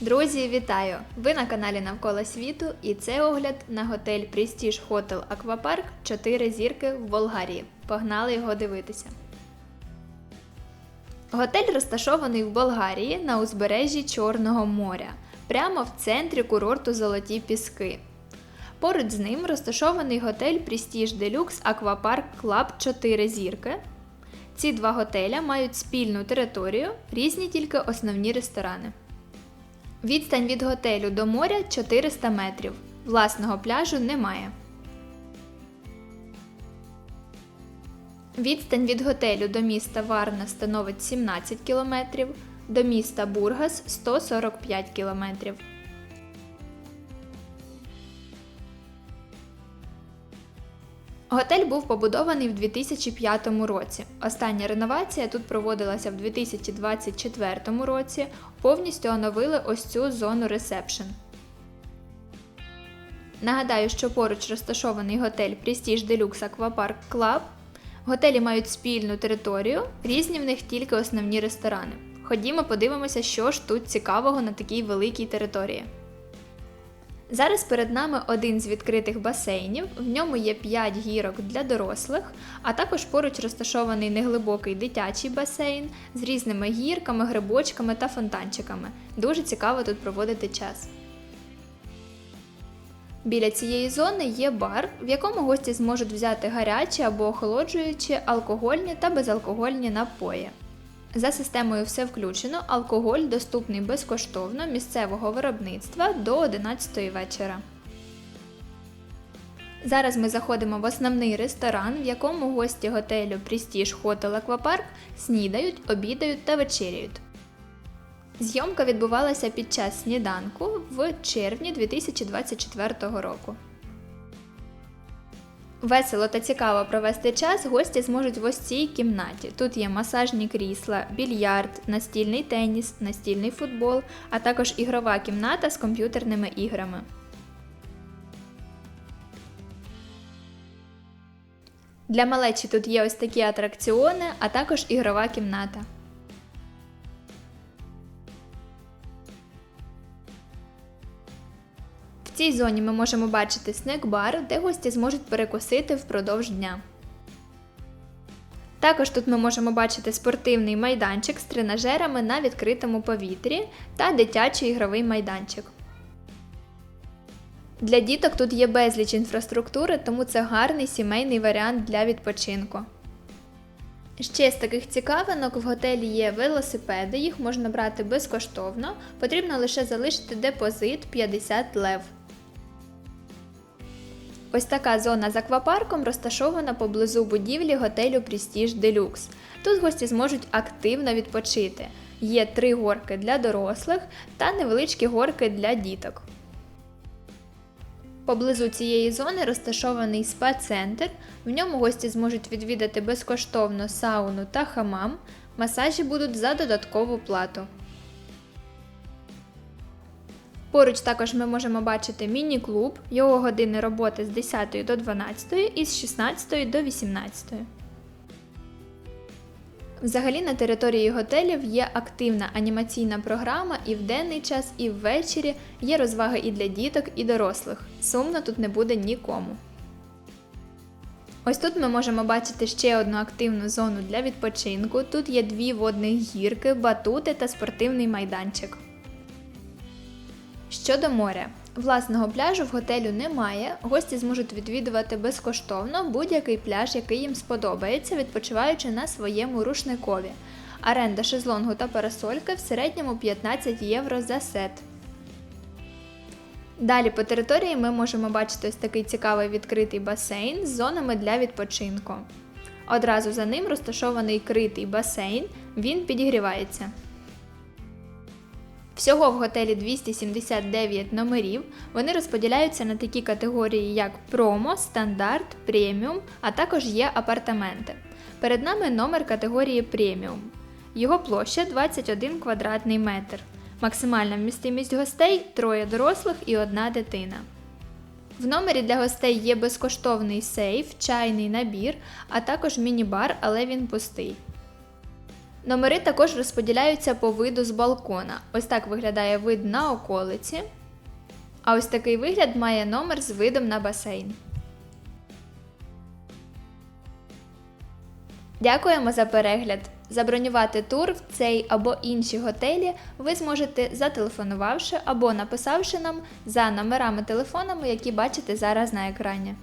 Друзі, вітаю! Ви на каналі Навколо світу і це огляд на готель Prestige Hotel Aquapark 4 зірки в Болгарії. Погнали його дивитися. Готель розташований в Болгарії на узбережжі Чорного моря, прямо в центрі курорту Золоті Піски. Поруч з ним розташований готель Prestige Deluxe Aquapark Club 4 зірки. Ці два готеля мають спільну територію, різні тільки основні ресторани. Відстань від готелю до моря 400 метрів. Власного пляжу немає. Відстань від готелю до міста Варна становить 17 км, до міста Бургас 145 км. Готель був побудований в 2005 році. Остання реновація тут проводилася в 2024 році. Повністю оновили ось цю зону ресепшн. Нагадаю, що поруч розташований готель Prestige Deluxe Aquapark Club. Готелі мають спільну територію, різні в них тільки основні ресторани. Ходімо, подивимося, що ж тут цікавого на такій великій території. Зараз перед нами один з відкритих басейнів, в ньому є 5 гірок для дорослих, а також поруч розташований неглибокий дитячий басейн з різними гірками, грибочками та фонтанчиками. Дуже цікаво тут проводити час. Біля цієї зони є бар, в якому гості зможуть взяти гарячі або охолоджуючі алкогольні та безалкогольні напої. За системою все включено, алкоголь доступний безкоштовно місцевого виробництва до 11 вечора. Зараз ми заходимо в основний ресторан, в якому гості готелю Prestige Hotel Aquapark снідають, обідають та вечеряють. Зйомка відбувалася під час сніданку в червні 2024 року. Весело та цікаво провести час гості зможуть в ось цій кімнаті. Тут є масажні крісла, більярд, настільний теніс, настільний футбол, а також ігрова кімната з комп'ютерними іграми. Для малечі тут є ось такі атракціони, а також ігрова кімната. В цій зоні ми можемо бачити снек-бар, де гості зможуть перекусити впродовж дня. Також тут ми можемо бачити спортивний майданчик з тренажерами на відкритому повітрі та дитячий ігровий майданчик. Для діток тут є безліч інфраструктури, тому це гарний сімейний варіант для відпочинку. Ще з таких цікавинок в готелі є велосипеди, їх можна брати безкоштовно, потрібно лише залишити депозит 50 лев. Ось така зона з аквапарком розташована поблизу будівлі готелю Prestige Deluxe. Тут гості зможуть активно відпочити. Є три горки для дорослих та невеличкі горки для діток. Поблизу цієї зони розташований спа-центр. В ньому гості зможуть відвідати безкоштовно сауну та хамам. Масажі будуть за додаткову плату. Поруч також ми можемо бачити міні-клуб, його години роботи з 10 до 12 і з 16 до 18. Взагалі на території готелів є активна анімаційна програма і в денний час, і ввечері є розваги і для діток, і дорослих. Сумно тут не буде нікому. Ось тут ми можемо бачити ще одну активну зону для відпочинку. Тут є дві водних гірки, батути та спортивний майданчик. Щодо моря, власного пляжу в готелю немає. Гості зможуть відвідувати безкоштовно будь-який пляж, який їм сподобається, відпочиваючи на своєму рушникові. Аренда шезлонгу та парасольки в середньому 15 євро за сет. Далі по території ми можемо бачити ось такий цікавий відкритий басейн з зонами для відпочинку. Одразу за ним розташований критий басейн, він підігрівається. Всього в готелі 279 номерів. Вони розподіляються на такі категорії, як промо, стандарт, преміум, а також є апартаменти. Перед нами номер категорії преміум. Його площа 21 квадратний метр. Максимальна вмістимість гостей троє дорослих і одна дитина. В номері для гостей є безкоштовний сейф, чайний набір, а також міні-бар, але він пустий. Номери також розподіляються по виду з балкона. Ось так виглядає вид на околиці. А ось такий вигляд має номер з видом на басейн. Дякуємо за перегляд! Забронювати тур в цей або інші готелі ви зможете зателефонувавши або написавши нам за номерами телефонами, які бачите зараз на екрані.